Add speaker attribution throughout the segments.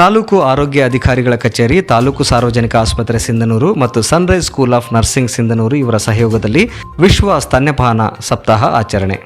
Speaker 1: ತಾಲೂಕು ಆರೋಗ್ಯ ಅಧಿಕಾರಿಗಳ ಕಚೇರಿ, ತಾಲೂಕು ಸಾರ್ವಜನಿಕ ಆಸ್ಪತ್ರೆ ಸಿಂಧನೂರು ಮತ್ತು sunrise school of nursing Sindhanur ಇವರ ಸಹಯೋಗದಲ್ಲಿ ವಿಶ್ವ ಸ್ತನ್ಯಪಾನ ಸಪ್ತಾಹ ಆಚರಣೆ.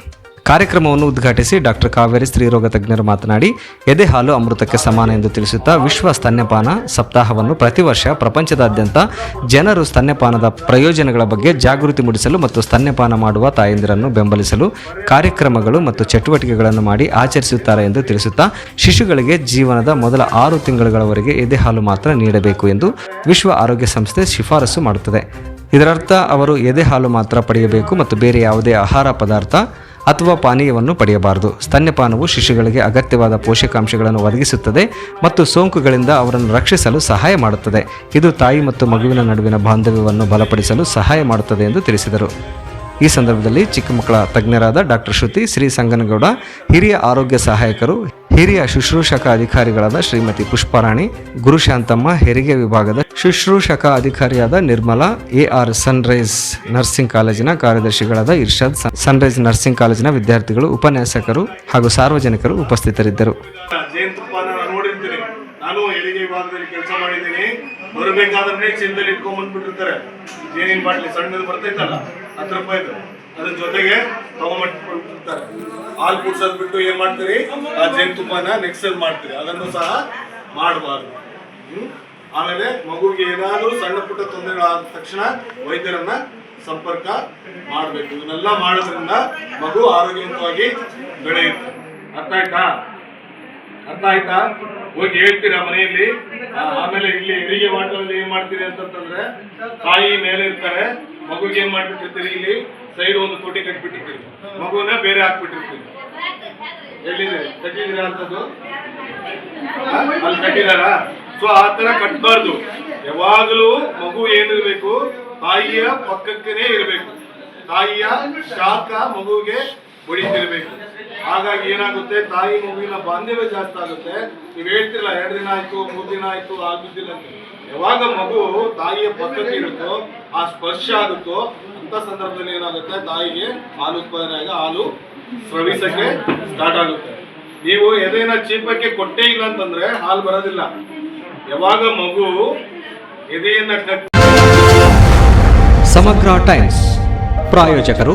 Speaker 1: ಕಾರ್ಯಕ್ರಮವನ್ನು ಉದ್ಘಾಟಿಸಿ ಡಾಕ್ಟರ್ ಕಾವೇರಿ ಸ್ತ್ರೀರೋಗ ತಜ್ಞರು ಮಾತನಾಡಿ, ಎದೆ ಹಾಲು ಅಮೃತಕ್ಕೆ ಸಮಾನ ಎಂದು ತಿಳಿಸುತ್ತಾ ವಿಶ್ವ ಸ್ತನ್ಯಪಾನ ಸಪ್ತಾಹವನ್ನು ಪ್ರತಿ ವರ್ಷ ಪ್ರಪಂಚದಾದ್ಯಂತ ಜನರು ಸ್ತನ್ಯಪಾನದ ಪ್ರಯೋಜನಗಳ ಬಗ್ಗೆ ಜಾಗೃತಿ ಮೂಡಿಸಲು ಮತ್ತು ಸ್ತನ್ಯಪಾನ ಮಾಡುವ ತಾಯಂದಿರನ್ನು ಬೆಂಬಲಿಸಲು ಕಾರ್ಯಕ್ರಮಗಳು ಮತ್ತು ಚಟುವಟಿಕೆಗಳನ್ನು ಮಾಡಿ ಆಚರಿಸುತ್ತಾರೆ ಎಂದು ತಿಳಿಸುತ್ತಾ, ಶಿಶುಗಳಿಗೆ ಜೀವನದ ಮೊದಲ ಆರು ತಿಂಗಳುಗಳವರೆಗೆ ಎದೆ ಹಾಲು ಮಾತ್ರ ನೀಡಬೇಕು ಎಂದು ವಿಶ್ವ ಆರೋಗ್ಯ ಸಂಸ್ಥೆ ಶಿಫಾರಸು ಮಾಡುತ್ತದೆ. ಇದರರ್ಥ, ಅವರು ಎದೆ ಹಾಲು ಮಾತ್ರ ಪಡೆಯಬೇಕು ಮತ್ತು ಬೇರೆ ಯಾವುದೇ ಆಹಾರ ಪದಾರ್ಥ ಅಥವಾ ಪಾನೀಯವನ್ನು ಪಡೆಯಬಾರದು. ಸ್ತನ್ಯಪಾನವು ಶಿಶುಗಳಿಗೆ ಅಗತ್ಯವಾದ ಪೋಷಕಾಂಶಗಳನ್ನು ಒದಗಿಸುತ್ತದೆ ಮತ್ತು ಸೋಂಕುಗಳಿಂದ ಅವರನ್ನು ರಕ್ಷಿಸಲು ಸಹಾಯ ಮಾಡುತ್ತದೆ. ಇದು ತಾಯಿ ಮತ್ತು ಮಗುವಿನ ನಡುವಿನ ಬಾಂಧವ್ಯವನ್ನು ಬಲಪಡಿಸಲು ಸಹಾಯ ಮಾಡುತ್ತದೆ ಎಂದು ತಿಳಿಸಿದರು. ಈ ಸಂದರ್ಭದಲ್ಲಿ ಚಿಕ್ಕ ಮಕ್ಕಳ ತಜ್ಞರಾದ ಡಾಕ್ಟರ್ ಶ್ರುತಿ ಶ್ರೀ ಸಂಗನಗೌಡ, ಹಿರಿಯ ಆರೋಗ್ಯ ಸಹಾಯಕರು ಹಿರಿಯ ಶುಶ್ರೂಷಕ ಅಧಿಕಾರಿಗಳಾದ ಶ್ರೀಮತಿ ಪುಷ್ಪರಾಣಿ ಗುರುಶಾಂತಮ್ಮ ಹೆರಿಗೆ ವಿಭಾಗದ ಶುಶ್ರೂಷಕ ಅಧಿಕಾರಿಯಾದ ನಿರ್ಮಲಾ, ಎಆರ್ ಸನ್ರೈಸ್ ನರ್ಸಿಂಗ್ ಕಾಲೇಜಿನ ಕಾರ್ಯದರ್ಶಿಗಳಾದ ಇರ್ಷಾದ್ ಸನ್- ಸನ್ರೈಸ್ ನರ್ಸಿಂಗ್ ಕಾಲೇಜಿನ ವಿದ್ಯಾರ್ಥಿಗಳು, ಉಪನ್ಯಾಸಕರು ಹಾಗೂ ಸಾರ್ವಜನಿಕರು ಉಪಸ್ಥಿತರಿದ್ದರು.
Speaker 2: ಬರಬೇಕಾದ್ರೆ ಚೀಲದಲ್ಲಿ ಇಟ್ಕೊಂಡ್ ಬಂದ್ಬಿಟ್ಟಿರ್ತಾರೆ. ಜೇನಿನ ಬಾಟ್ಲಿ ಸಣ್ಣದು ಬರ್ತೈತಲ್ಲ, ಹತ್ತು ರೂಪಾಯಿದು. ಅದ್ರ ಜೊತೆಗೆ ತಗೊಂಡ್ಬಿಟ್ಟಿರ್ತಾರೆ ಹಾಲು ಕುಡ್ಸೋದ್ ಬಿಟ್ಟು ಏನ್ ಮಾಡ್ತೀರಿ? ಆ ಜೇನುತುಪ್ಪನ ನೆಕ್ಸಲ್ ಮಾಡ್ತೀರಿ. ಅದನ್ನು ಸಹ ಮಾಡಬಾರ್ದು. ಆಮೇಲೆ ಮಗುಗೆ ಏನಾದರೂ ಸಣ್ಣ ಪುಟ್ಟ ತೊಂದರೆಗಳಾದ ತಕ್ಷಣ ವೈದ್ಯರನ್ನ ಸಂಪರ್ಕ ಮಾಡಬೇಕು. ಇದನ್ನೆಲ್ಲ ಮಾಡೋದ್ರಿಂದ ಮಗು ಆರೋಗ್ಯವಂತವಾಗಿ ಬೆಳೆಯುತ್ತೆ. ಅರ್ಥ ಆಯ್ತಾ? ಅರ್ಥ ಆಯ್ತಾ? ಹೋಗಿ ಹೇಳ್ತೀರಾ ಮನೆಯಲ್ಲಿ? ಆಮೇಲೆ ಇಲ್ಲಿ ಹೆರಿಗೆ ವಾಟದಲ್ಲಿ ಏನ್ ಮಾಡ್ತೀರಿ ಅಂತಂದ್ರೆ ತಾಯಿ ಮೇಲೆ ಇರ್ತಾರೆ, ಮಗುಗೆ ಏನ್ ಮಾಡ್ಬಿಟ್ಟಿರ್ತೀರಿ ಇಲ್ಲಿ? ಸೈಡ್ ಒಂದು ತೊಟ್ಟಿ ಕಟ್ಬಿಟ್ಟಿರ್ತೀರಿ. ಮಗುವನ್ನ ಬೇರೆ ಹಾಕ್ಬಿಟ್ಟಿರ್ತೀರಿ. ಎಲ್ಲಿದೆ? ಕಟ್ಟಿದ್ದೀರಾ ಅಂತದ್ದು? ಅಲ್ಲಿ ಕಟ್ಟಿದಾರ ಸೊ ಆ ತರ ಕಟ್ಬಾರ್ದು. ಯಾವಾಗಲೂ ಮಗು ಏನಿರ್ಬೇಕು, ತಾಯಿಯ ಪಕ್ಕಕ್ಕೇನೆ ಇರಬೇಕು. ತಾಯಿಯ ಶಾಖ ಮಗುವಿಗೆ ಹೊಡಿತಿರ್ಬೇಕು ಹಾಗಾಗಿ ಏನಾಗುತ್ತೆ? ತಾಯಿ ಮಗುವಿನ ಬಾಂಧವ್ಯ ಜಾಸ್ತಿ ಆಗುತ್ತೆ. ನೀವು ಹೇಳ್ತಿರಲ್ಲ, ಎರಡು ದಿನ ಆಯ್ತು, ಮೂರು ದಿನ ಆಯ್ತು ಆಗಿದ್ದಿಲ್ಲ ಯಾವಾಗ ಮಗು ತಾಯಿಯ ಪಕ್ಕಕ್ಕೆ ಇರುತ್ತೋ, ಆ ಸ್ಪರ್ಶ ಆಗುತ್ತೋ, ಅಂತ ಸಂದರ್ಭದಲ್ಲಿ ಏನಾಗುತ್ತೆ? ತಾಯಿಗೆ ಹಾಲು ಉತ್ಪಾದನೆ ಆಗ ಹಾಲು ಸ್ರವಿಸಕ್ಕೆ ಸ್ಟಾರ್ಟ್ ಆಗುತ್ತೆ. ನೀವು ಎದೆನ ಚೀಪಕ್ಕೆ ಕೊಟ್ಟೇ ಇಲ್ಲ ಅಂತಂದ್ರೆ ಹಾಲು ಬರೋದಿಲ್ಲ. ಯಾವಾಗ ಮಗು ಎದೆಯನ್ನ
Speaker 1: ಸಮಗ್ರ ಟೈಮ್ಸ್. ಪ್ರಾಯೋಜಕರು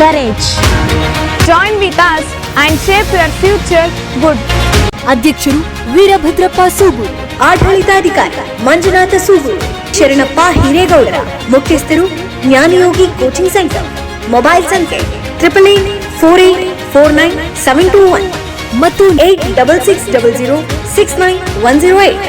Speaker 3: Courage. Join with us and safe your future good
Speaker 4: ಅಧ್ಯಕ್ಷರು ವೀರಭದ್ರಪ್ಪ ಸೂಗೂರು ಆಡಳಿತಾಧಿಕಾರಿ ಮಂಜುನಾಥ ಸೂಗೂರು ಶರಣಪ್ಪ ಹಿರೇಗೌಡರ, ಮುಖ್ಯಸ್ಥರು ಜ್ಞಾನಯೋಗಿ ಕೋಚಿಂಗ್ ಸೆಂಟರ್, ಮೊಬೈಲ್ ಸಂಖ್ಯೆ triple eight four eight four nine seven two one ಮತ್ತು eight double six double zero six nine one zero eight